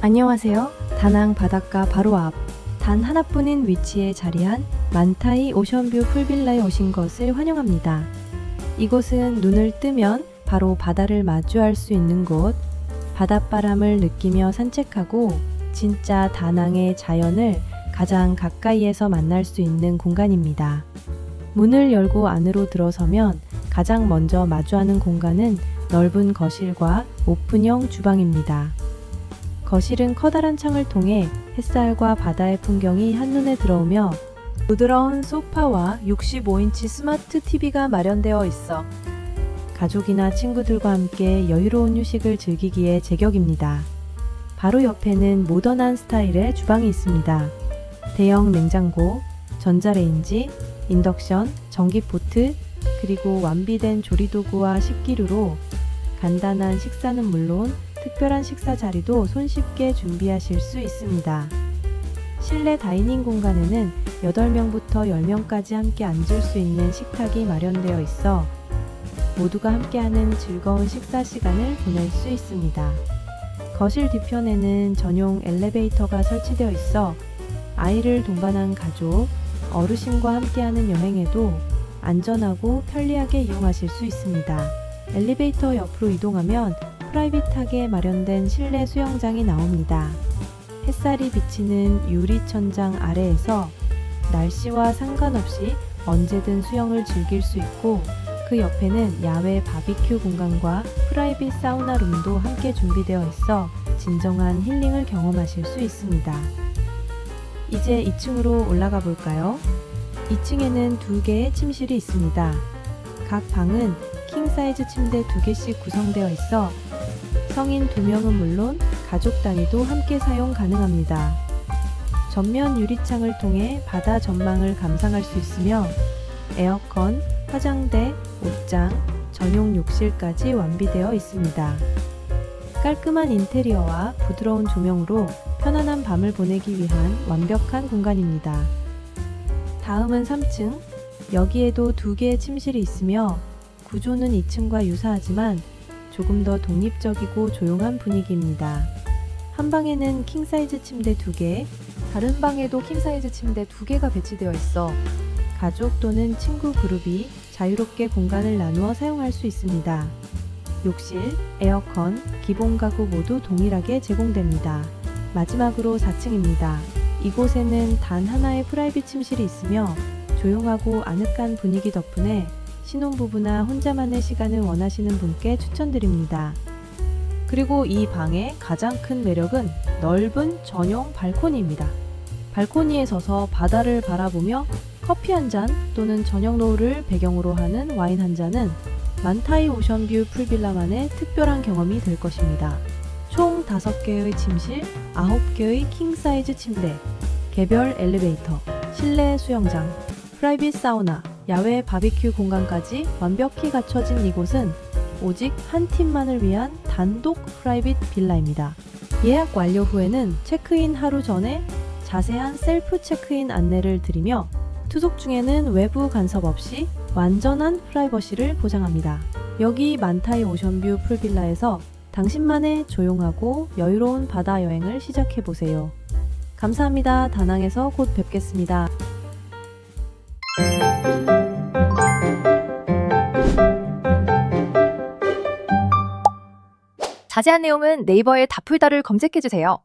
안녕하세요. 다낭 바닷가 바로 앞, 단 하나뿐인 위치에 자리한 만타이 오션뷰 풀빌라에 오신 것을 환영합니다. 이곳은 눈을 뜨면 바로 바다를 마주할 수 있는 곳, 바닷바람을 느끼며 산책하고 진짜 다낭의 자연을 가장 가까이에서 만날 수 있는 공간입니다. 문을 열고 안으로 들어서면 가장 먼저 마주하는 공간은 넓은 거실과 오픈형 주방입니다. 거실은 커다란 창을 통해 햇살과 바다의 풍경이 한눈에 들어오며 부드러운 소파와 65인치 스마트 TV가 마련되어 있어 가족이나 친구들과 함께 여유로운 휴식을 즐기기에 제격입니다. 바로 옆에는 모던한 스타일의 주방이 있습니다. 대형 냉장고, 전자레인지, 인덕션, 전기포트, 그리고 완비된 조리도구와 식기류로 간단한 식사는 물론 특별한 식사 자리도 손쉽게 준비하실 수 있습니다. 실내 다이닝 공간에는 8명부터 10명까지 함께 앉을 수 있는 식탁이 마련되어 있어 모두가 함께하는 즐거운 식사 시간을 보낼 수 있습니다. 거실 뒤편에는 전용 엘리베이터가 설치되어 있어 아이를 동반한 가족, 어르신과 함께하는 여행에도 안전하고 편리하게 이용하실 수 있습니다. 엘리베이터 옆으로 이동하면 프라이빗하게 마련된 실내 수영장이 나옵니다. 햇살이 비치는 유리 천장 아래에서 날씨와 상관없이 언제든 수영을 즐길 수 있고 그 옆에는 야외 바비큐 공간과 프라이빗 사우나 룸도 함께 준비되어 있어 진정한 힐링을 경험하실 수 있습니다. 이제 2층으로 올라가 볼까요? 2층에는 두 개의 침실이 있습니다. 각 방은 킹 사이즈 침대 두 개씩 구성되어 있어 성인 두 명은 물론 가족 단위도 함께 사용 가능합니다. 전면 유리창을 통해 바다 전망을 감상할 수 있으며 에어컨, 화장대, 옷장, 전용 욕실까지 완비되어 있습니다. 깔끔한 인테리어와 부드러운 조명으로 편안한 밤을 보내기 위한 완벽한 공간입니다. 다음은 3층. 여기에도 두 개의 침실이 있으며 구조는 2층과 유사하지만 조금 더 독립적이고 조용한 분위기입니다. 한 방에는 킹사이즈 침대 두 개, 다른 방에도 킹사이즈 침대 두 개가 배치되어 있어 가족 또는 친구 그룹이 자유롭게 공간을 나누어 사용할 수 있습니다. 욕실, 에어컨, 기본 가구 모두 동일하게 제공됩니다. 마지막으로 4층입니다. 이곳에는 단 하나의 프라이빗 침실이 있으며 조용하고 아늑한 분위기 덕분에 신혼부부나 혼자만의 시간을 원하시는 분께 추천드립니다. 그리고 이 방의 가장 큰 매력은 넓은 전용 발코니입니다. 발코니에 서서 바다를 바라보며 커피 한 잔 또는 저녁 노을을 배경으로 하는 와인 한 잔은 만타이 오션뷰 풀빌라만의 특별한 경험이 될 것입니다. 총 5개의 침실, 9개의 킹사이즈 침대, 개별 엘리베이터, 실내 수영장, 프라이빗 사우나, 야외 바비큐 공간까지 완벽히 갖춰진 이곳은 오직 한 팀만을 위한 단독 프라이빗 빌라입니다. 예약 완료 후에는 체크인 하루 전에 자세한 셀프 체크인 안내를 드리며 투숙 중에는 외부 간섭 없이 완전한 프라이버시를 보장합니다. 여기 만타이 오션뷰 풀빌라에서 당신만의 조용하고 여유로운 바다 여행을 시작해 보세요. 감사합니다. 다낭에서 곧 뵙겠습니다. 자세한 내용은 네이버에 다풀다를 검색해주세요.